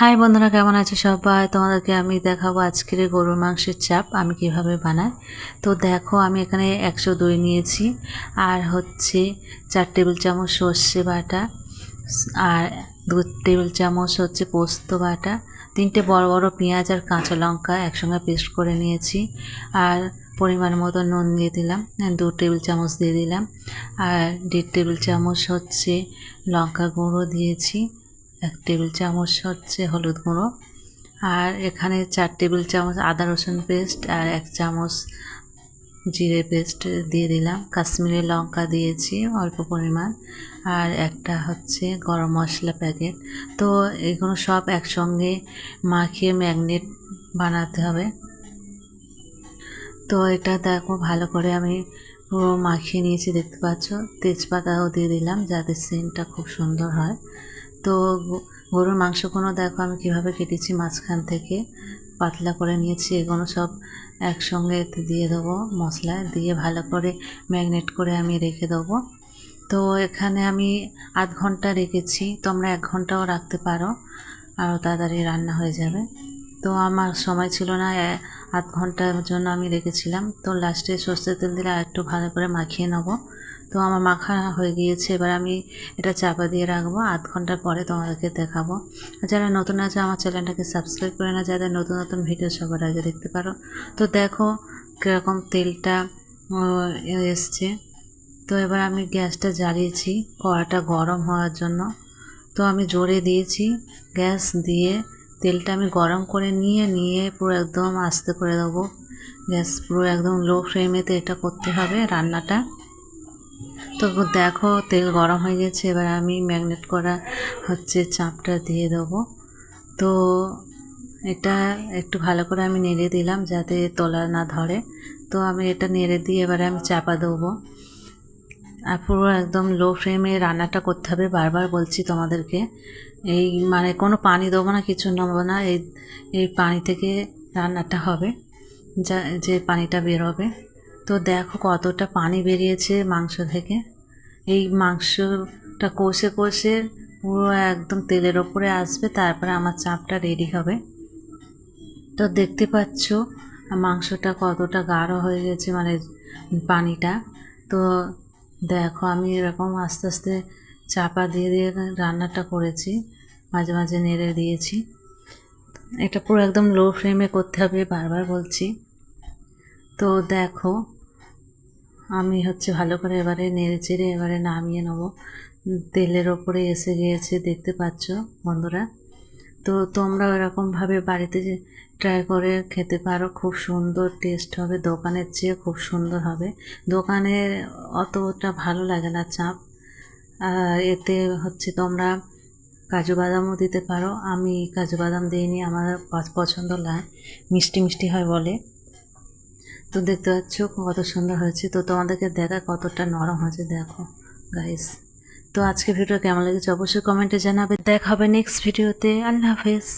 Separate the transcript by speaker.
Speaker 1: High বন্ধুরা, কেমন আছে সবাই? তোমাদেরকে আমি দেখাবো আজকের গরুর মাংসের চাপ, আমি কীভাবে বানাই। তো দেখো, আমি এখানে একশো দই নিয়েছি, আর হচ্ছে চার টেবিল চামচ সর্ষে বাটা, আর দু টেবিল চামচ হচ্ছে পোস্ত বাটা, তিনটে বড় বড় পেঁয়াজ আর কাঁচা লঙ্কা একসঙ্গে পেস্ট করে নিয়েছি, আর পরিমাণ মতো নুন দিয়ে দিলাম দু টেবিল চামচ দিয়ে দিলাম, আর দেড় টেবিল চামচ হচ্ছে লঙ্কা গুঁড়ো দিয়েছি এক টেবিল চামচ হচ্ছে হলুদ গুঁড়ো, আর এখানে চার টেবিল চামচ আদা রসুন পেস্ট আর এক চামচ জিরে পেস্ট দিয়ে দিলাম। কাশ্মীরি লঙ্কা দিয়েছি অল্প পরিমাণ, আর একটা হচ্ছে গরম মশলা প্যাকেট। তো এগুলো সব একসঙ্গে মাখিয়ে ম্যাগনেট বানাতে হবে। তো এটা দেখো ভালো করে আমি পুরো মাখিয়ে নিয়েছি, দেখতে পাচ্ছ? তেজপাতাও দিয়ে দিলাম যাতে সেন্টটা খুব সুন্দর হয়। তো গরুর মাংসগুলো দেখো, আমি কীভাবে কেটেছি মাঝখান থেকে। পাতলা করে নিয়েছি, এগুলো সব একসঙ্গে দিয়ে দেবো মশলা দিয়ে ভালো করে ম্যাগনেট করে আমি রেখে দেবো। তো এখানে আমি আধ ঘণ্টা রেখেছি, তোমরা এক ঘন্টাও রাখতে পারো, আরও তাড়াতাড়ি রান্না হয়ে যাবে। তো আমার সময় ছিল না আধ ঘণ্টার জন্য আমি রেখেছিলাম। তো লাস্টে সর্ষের তেল দিলে আর একটু ভালো করে মাখিয়ে নেব। তো আমার মাখা হয়ে গিয়েছে, এবার আমি এটা চাপা দিয়ে রাখব। আধ ঘণ্টা পরে তোমাদেরকে দেখাবো। যারা নতুন আছে, আমার চ্যানেলটাকে সাবস্ক্রাইব করে না যাদের নতুন নতুন ভিডিও সবার আগে দেখতে পারো। তো দেখো কীরকম তেলটা এসছে। তো এবার আমি গ্যাসটা জ্বালিয়েছি কড়াটা গরম হওয়ার জন্য। তো আমি জোরে দিয়েছি গ্যাস দিয়ে। তেলটা আমি গরম করে নিয়ে নিয়ে পুরো একদম আস্তে করে দেবো। গ্যাস পুরো একদম লো ফ্লেমেতে এটা করতে হবে রান্নাটা। তো দেখো, তেল গরম হয়ে গেছে, এবার আমি ম্যাগনেট করা হচ্ছে চাপটা দিয়ে দেবো। তো এটা একটু ভালো করে আমি নেড়ে দিলাম যাতে তোলা না ধরে। তো আমি এটা নেড়ে দিয়ে এবারে আমি চাপা দেবো। আর পুরো একদম লো ফ্লেমে রান্নাটা করতে হবে, বারবার বলছি তোমাদেরকে। এই মানে কোনো পানি দেবো না, কিছু নেব না, এই এই পানি থেকে রান্নাটা হবে, যা, যে পানিটা বেরোবে। তো দেখো কতটা পানি বেরিয়েছে মাংস থেকে। এই মাংসটা কষে কষে পুরো একদম তেলের ওপরে আসবে, তারপরে আমার চাপটা রেডি হবে। তো দেখতে পাচ্ছ, মাংসটা কতটা গাঢ় হয়ে গেছে মানে পানিটা। তো দেখো আমি এরকম আস্তে আস্তে চাপা দিয়ে দিয়ে রান্নাটা করেছি, মাঝে মাঝে নেড়ে দিয়েছি। এটা পুরো একদম লো ফ্লেমে করতে হবে, বারবার বলছি। তো দেখো আমি হচ্ছে ভালো করে এবারে নেড়ে চেড়ে এবারে নামিয়ে নেব। তেলের ওপরে এসে গিয়েছে, দেখতে পাচ্ছ বন্ধুরা? তো তোমরা এরকমভাবে বাড়িতে ট্রাই করে খেতে পারো, খুব সুন্দর টেস্ট হবে, দোকানের চেয়ে খুব সুন্দর হবে। দোকানে অতটা ভালো লাগে না চাপ। এতে হচ্ছে তোমরা কাজু বাদামও দিতে পারো। আমি কাজু বাদাম দিইনি, আমার পছন্দ লাগে মিষ্টি মিষ্টি হয় বলে। তো দেখতে পাচ্ছ কত সুন্দর হয়েছে। তো তোমাদেরকে দেখা কতটা নরম হয়েছে, দেখো গাইস তো আজকে ভিডিও কেমন লেগেছে অবশ্যই কমেন্টে জানাবে। দেখা হবে নেক্সট ভিডিওতে আল্লাহ হাফেজ।